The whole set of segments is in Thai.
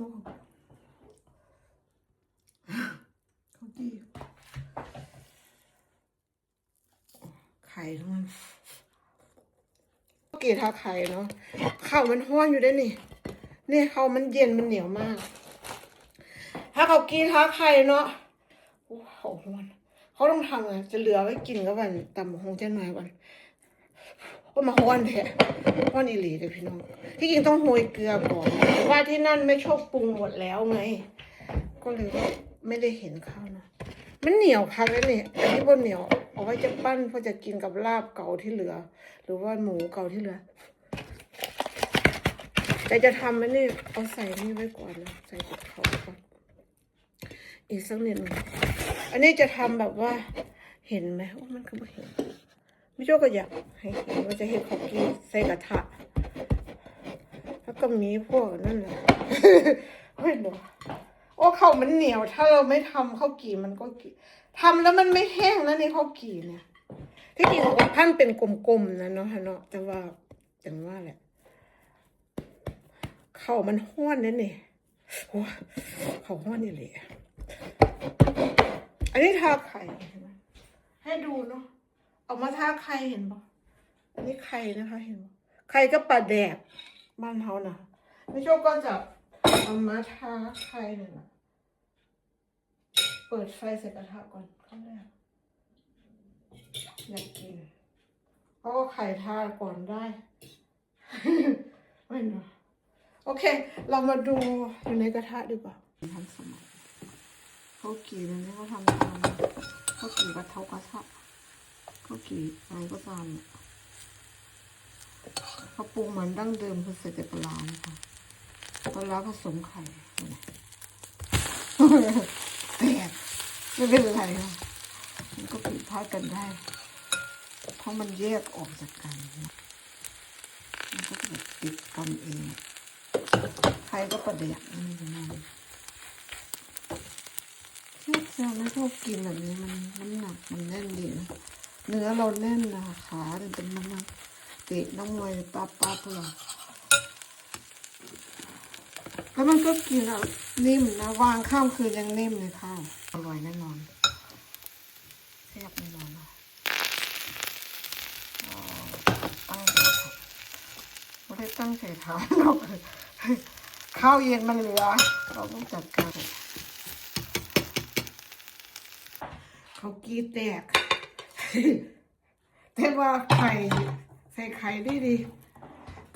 สู้เขาดีไข่ทั้งนั้นเกลียดทาไข่เนาะข้าวมันห้อนอยู่ได้นี่นี่ข้าวมันเย็นมันเหนียวมาก ถ้าเขากินทาไข่เนาะโอ้โหห้อนเขาต้องทำไงจะเหลือไว้กินกับวันตำหงเจ้าหน่อยก่อน ก็มาห้อนแท้ห้อนอีหลีเลยพี่น้อง ที่จริงต้องโรยเกลือก่อนแต่ว่าที่นั่นไม่ชอบปรุงหมดแล้วไง ก็เลยไม่ได้เห็นข้าวเนาะมันเหนียวพักแล้วนี่อันนี้บนเหนียวเอาไว้จะปั้นเพื่อจะกินกับลาบเก่าที่เหลือ หรือว่าหมูเก่าที่เหลือแต่จะทำไหมนี่เอาใส่นี่ไว้ก่อนนะใส่กับเขาก่อนอีกสักนิดหนึงอันนี้จะทำแบบว่าเห็นไหมว่ามันก็ไม่เห็น ไม่โจก็อยากให้เห็นว่าจะเห็นเขากินใส่กระทะ แล้วก็มีพวกนั่นแหละไม่รู้โอ้เขาวมันเหนียว ถ้าเราไม่ทำข้าวกี่มันก็กี่ทำแล้วมันไม่แห้งนะในข้าวกี่เนี่ยที่จริงของท่านเป็นกลมๆนะเนาะฮะเนาะแต่ว่าแต่ว่าแหละเขาวมันห้วนนั่นนี่โอ้ยเขาห้วนนี่เลยอันนี้ทาไข่ให้ดูเนาะ เอามาทาไข่เห็นปะอันนี้ไข่นะคะ เห็นปะไข่ก็ปลาแดกบ้านเขานะไม่โชคก็จะเอามาทาไข่หนึ่งอะเปิดไฟใส่กระทะก่อนข้างแรกอยากกินเพราะว่าไข่ทาก่อนได้ไม่เนอะโอเค เรามาดูอยู่ในกระทะดีกว่าทำสมัยเขากี่เลยนี่เขาทำตามเขากี่กระเทากระทะเขากี่อะไรก็ตามเนี่ยเขาปรุงเหมือนดั้งเดิมคือใส่แต่ปลาร้านะปลาร้าผสมไข่แตกไม่เป็นไรค่ะมันก็ผิดพลาดกันได้ เพราะมันแยกออกจากกัน มันก็แบบติดกันเอง ใครก็ประเดี๋ยวนี่จะนั่นเชื่เชื่อไม่ชอบกินแบบนี้มันน้ำหนักมันแน่นดีนะ เนื้อเราแน่นนะขาเนี่ยเป็นมันเตะน้องมวยปั๊บปั๊บเลยแล้วมันก็กินอะนิ่มนะวางข้ามคืนยังนิ่มเลยข้าวอร่อยแน่นอนแซ่บแน่นอนนะตั้งใจทำไม่ได้ตั้งใจทำหรอกข้าวเย็นมันเหลือ เราต้องจัดการเขากีแตก แต่ว่าไข่ใส่ไข่ได้ดี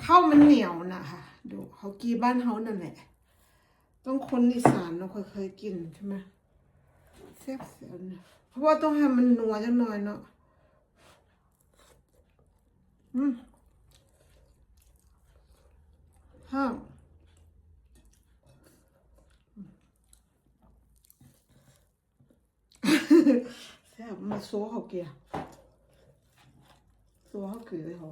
ข้าวมันเหนียวนะคะดูเขากีบ้านเขานั่นแหละ ต้องคนอีสานเราเคยเคยกินใช่ไหมแซ่บเสียนะเพราะว่าต้องให้มันนัวจังหน่อยเนาะอืมห้าม แซ่บมาโซ่เขาเกียร์โซ่เขาคือเลยเขา